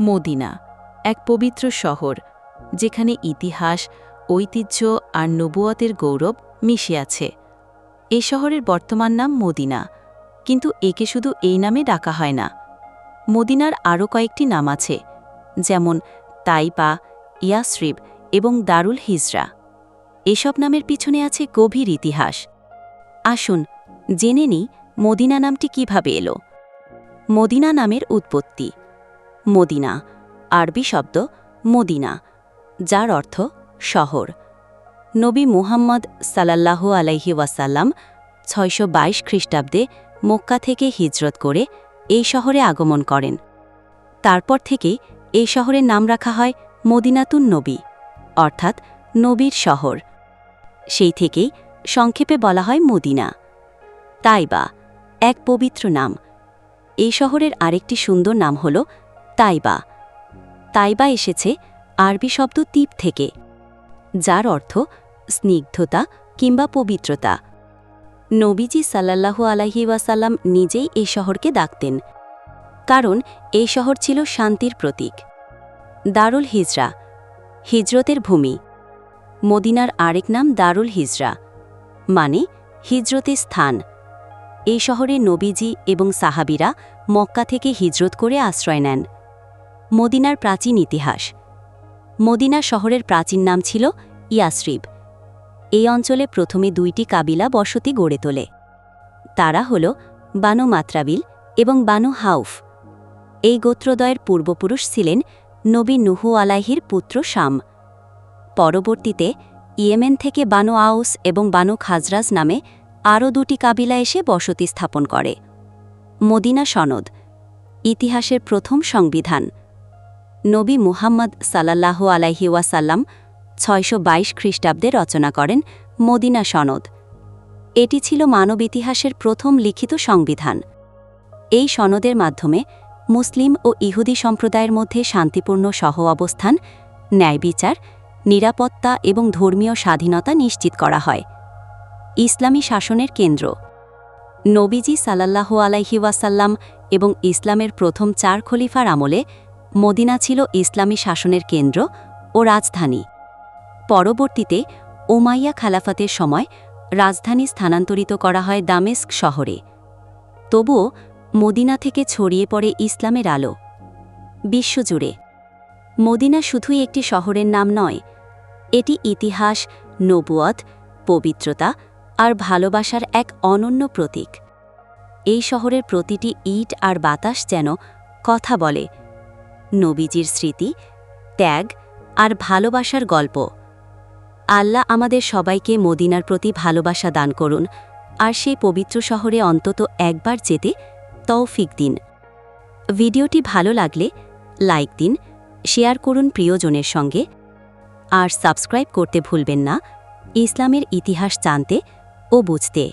Medina, এক পবিত্র শহর, যেখানে ইতিহাস, ঐতিহ্য আর নবুয়তের গৌরব মিশে আছে এই শহরের বর্তমান নাম মদিনা, কিন্তু একে শুধু এই নামে ডাকা হয় না। মদিনার আরও কয়েকটি নাম আছে, যেমন তাইপা, ইয়াসরিব এবং দারুল হিজরা। এসব নামের পিছনে আছে গভীর ইতিহাস। আসুন, জেনে নিই মদিনা নামটি কীভাবে এলো। মদিনা নামের উৎপত্তি। মদিনা। আরবি শব্দ মদিনা, যার অর্থ শহর। নবী মুহাম্মদ সালাল্লাহু আলাইহি ওয়াসাল্লাম ছয়শো বাইশ খ্রিস্টাব্দে মক্কা থেকে হিজরত করে এই শহরে আগমন করেন। তারপর থেকে এই শহরের নাম রাখা হয় মদিনাতুন নবী, অর্থাৎ নবীর শহর। সেই থেকেই সংক্ষেপে বলা হয় মদিনা। তাইবা, এক পবিত্র নাম। এই শহরের আরেকটি সুন্দর নাম হল তাইবা। তাইবা এসেছে আরবি শব্দ তীপ থেকে, যার অর্থ স্নিগ্ধতা কিংবা পবিত্রতা। নবীজি সাল্লাল্লাহু আলাহি ওয়াসাল্লাম নিজেই এই শহরকে ডাকতেন, কারণ এই শহর ছিল শান্তির প্রতীক। দারুল হিজরা, হিজরতের ভূমি। মদিনার আরেক নাম দারুল হিজরা মানে হিজরতের স্থান। এই শহরে নবীজি এবং সাহাবিরা মক্কা থেকে হিজরত করে আশ্রয় নেন। মদিনার প্রাচীন ইতিহাস। মদিনা শহরের প্রাচীন নাম ছিল ইয়াসরিব। এই অঞ্চলে প্রথমে দুইটি কাবিলা বসতি গড়ে তোলে। তারা হল বানু মাত্রাবিল এবং বানু হাউফ। এই গোত্রদয়ের পূর্বপুরুষ ছিলেন নবী নুহু আলাহির পুত্র শাম। পরবর্তীতে ইয়েমেন থেকে বানু আউস এবং বানু খাজরাজ নামে আরও দুটি কাবিলা এসে বসতি স্থাপন করে। মদিনা সনদ, ইতিহাসের প্রথম সংবিধান। নবী মুহাম্মদ সাল্লাল্লাহু আলাইহি ওয়াসাল্লাম ছয়শো বাইশ খ্রিস্টাব্দে রচনা করেন মদিনা সনদ। এটি ছিল মানব ইতিহাসের প্রথম লিখিত সংবিধান। এই সনদের মাধ্যমে মুসলিম ও ইহুদি সম্প্রদায়ের মধ্যে শান্তিপূর্ণ সহ অবস্থান, ন্যায় বিচার, নিরাপত্তা এবং ধর্মীয় স্বাধীনতা নিশ্চিত করা হয়। ইসলামী শাসনের কেন্দ্র। নবীজি সাল্লাল্লাহু আলাইহি ওয়াসাল্লাম এবং ইসলামের প্রথম চার খলিফার আমলে মদিনা ছিল ইসলামী শাসনের কেন্দ্র ও রাজধানী। পরবর্তীতে ওমাইয়া খালাফাতের সময় রাজধানী স্থানান্তরিত করা হয় দামেস্ক শহরে। তবুও মদিনা থেকে ছড়িয়ে পড়ে ইসলামের আলো। বিশ্বজুড়ে। মদিনা শুধুই একটি শহরের নাম নয়, এটি ইতিহাস, নবুয়ত, পবিত্রতা আর ভালোবাসার এক অনন্য প্রতীক। এই শহরের প্রতিটি ইট আর বাতাস যেন কথা বলে নবীজির স্মৃতি, ত্যাগ আর ভালোবাসার গল্প। আল্লাহ আমাদের সবাইকে মদিনার প্রতি ভালোবাসা দান করুন আর সেই পবিত্র শহরে অন্তত একবার যেতে তৌফিক দিন। ভিডিওটি ভালো লাগলে লাইক দিন, শেয়ার করুন প্রিয়জনের সঙ্গে আর সাবস্ক্রাইব করতে ভুলবেন না। ইসলামের ইতিহাস জানতে ও বুঝতে।